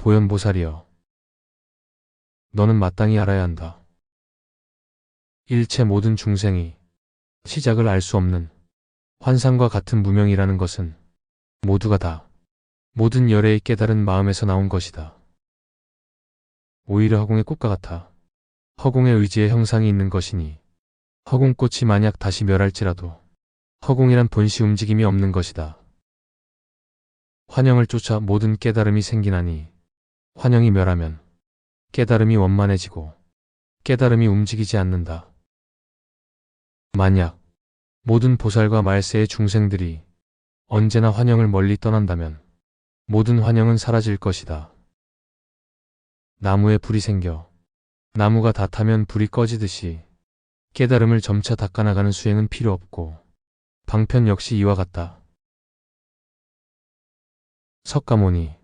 보현보살이여. 너는 마땅히 알아야 한다. 일체 모든 중생이 시작을 알 수 없는 환상과 같은 무명이라는 것은 모두가 다 모든 열애의 깨달은 마음에서 나온 것이다. 오히려 허공의 꽃과 같아 허공의 의지에 형상이 있는 것이니 허공꽃이 만약 다시 멸할지라도 허공이란 본시 움직임이 없는 것이다. 환영을 쫓아 모든 깨달음이 생기나니 환영이 멸하면 깨달음이 원만해지고 깨달음이 움직이지 않는다. 만약 모든 보살과 말세의 중생들이 언제나 환영을 멀리 떠난다면 모든 환영은 사라질 것이다. 나무에 불이 생겨 나무가 다 타면 불이 꺼지듯이 깨달음을 점차 닦아나가는 수행은 필요 없고 방편 역시 이와 같다. 석가모니